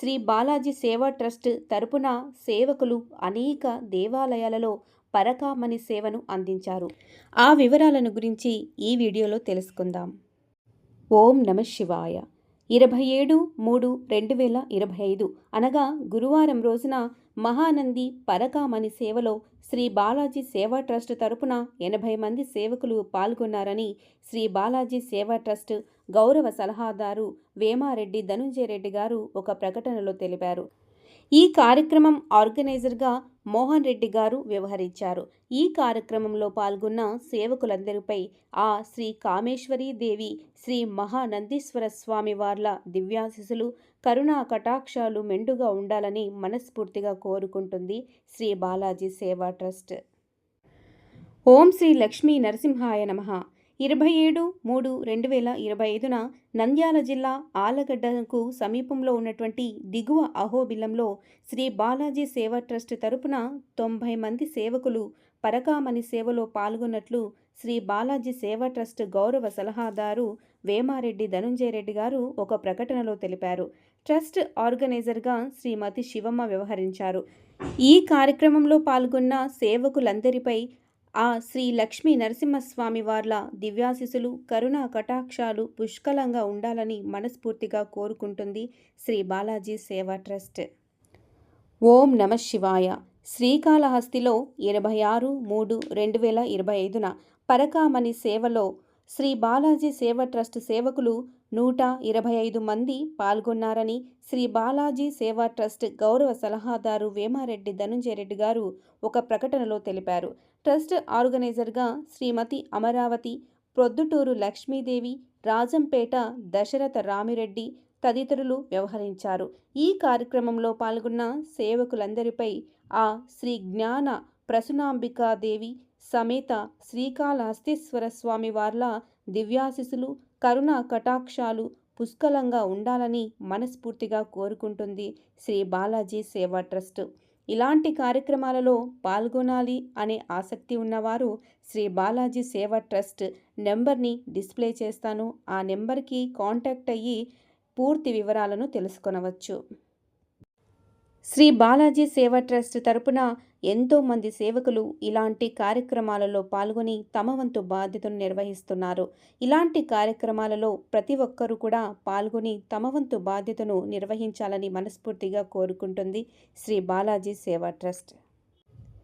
Shri Balaji Seva trust తరపున సేవకులు అనేక దేవాలయాలలో పరకామణి సేవను అందించారు. ఆ వివరాలను గురించి ఈ వీడియోలో తెలుసుకుందాం. ఓం నమ శివాయ. ఇరవై ఏడు మూడు రెండు వేల ఇరవై ఐదు అనగా గురువారం రోజున మహానంది పరకామణి సేవలో శ్రీ బాలాజీ సేవా ట్రస్ట్ తరపున ఎనభై మంది సేవకులు పాల్గొన్నారని శ్రీ బాలాజీ సేవా ట్రస్ట్ గౌరవ సలహాదారు వేమారెడ్డి ధనుంజయ రెడ్డి గారు ఒక ప్రకటనలో తెలిపారు. ఈ కార్యక్రమం ఆర్గనైజర్గా మోహన్ రెడ్డి గారు వ్యవహరించారు. ఈ కార్యక్రమంలో పాల్గొన్న సేవకులందరిపై ఆ శ్రీ కామేశ్వరీ దేవి శ్రీ మహానందీశ్వర స్వామి వార్ల దివ్యాశిసులు కరుణా కటాక్షాలు మెండుగా ఉండాలని మనస్ఫూర్తిగా కోరుకుంటుంది శ్రీ బాలాజీ సేవా ట్రస్ట్. ఓం శ్రీ లక్ష్మీ నరసింహాయ నమః. ఇరవై ఏడు మూడు రెండు వేల ఇరవై ఐదున నంద్యాల జిల్లా ఆలగడ్డకు సమీపంలో ఉన్నటువంటి దిగువ అహోబిలంలో శ్రీ బాలాజీ సేవా ట్రస్ట్ తరపున తొంభై మంది సేవకులు పరకామణి సేవలో పాల్గొన్నట్లు శ్రీ బాలాజీ సేవా ట్రస్ట్ గౌరవ సలహాదారు వేమారెడ్డి ధనుంజయ రెడ్డి గారు ఒక ప్రకటనలో తెలిపారు. ట్రస్ట్ ఆర్గనైజర్గా శ్రీమతి శివమ్మ వ్యవహరించారు. ఈ కార్యక్రమంలో పాల్గొన్న సేవకులందరిపై ఆ శ్రీ లక్ష్మీ నరసింహస్వామి వార్ల దివ్యాశిసులు కరుణా కటాక్షాలు పుష్కలంగా ఉండాలని మనస్ఫూర్తిగా కోరుకుంటుంది శ్రీ బాలాజీ సేవా ట్రస్ట్. ఓం నమ శివాయ. శ్రీకాళహస్తిలో ఇరవై ఆరు మూడు రెండు వేల ఇరవై ఐదున పరకామణి సేవలో శ్రీ బాలాజీ సేవ ట్రస్ట్ సేవకులు నూట ఇరవై ఐదు మంది పాల్గొన్నారని శ్రీ బాలాజీ సేవా ట్రస్ట్ గౌరవ సలహాదారు వేమారెడ్డి ధనుంజయరెడ్డి గారు ఒక ప్రకటనలో తెలిపారు. ట్రస్ట్ ఆర్గనైజర్గా శ్రీమతి అమరావతి ప్రొద్దుటూరు లక్ష్మీదేవి రాజంపేట దశరథ రామిరెడ్డి తదితరులు వ్యవహరించారు. ఈ కార్యక్రమంలో పాల్గొన్న సేవకులందరిపై ఆ శ్రీ జ్ఞాన ప్రసునాంబికాదేవి సమేత శ్రీకాళహస్తీశ్వర స్వామి వార్ల దివ్యాశిసులు కరుణ కటాక్షాలు పుష్కలంగా ఉండాలని మనస్ఫూర్తిగా కోరుకుంటుంది శ్రీ బాలాజీ సేవా ట్రస్ట్. ఇలాంటి కార్యక్రమాలలో పాల్గొనాలి అనే ఆసక్తి ఉన్నవారు శ్రీ బాలాజీ సేవా ట్రస్ట్ నెంబర్ని డిస్ప్లే చేస్తాను. ఆ నెంబర్కి కాంటాక్ట్ అయ్యి పూర్తి వివరాలను తెలుసుకొనవచ్చు. శ్రీ బాలాజీ సేవా ట్రస్ట్ తరపున ఎంతోమంది సేవకులు ఇలాంటి కార్యక్రమాలలో పాల్గొని తమ వంతు బాధ్యతను నిర్వహిస్తున్నారు. ఇలాంటి కార్యక్రమాలలో ప్రతి ఒక్కరూ కూడా పాల్గొని తమ వంతు బాధ్యతను నిర్వహించాలని మనస్ఫూర్తిగా కోరుకుంటుంది శ్రీ బాలాజీ సేవా ట్రస్ట్.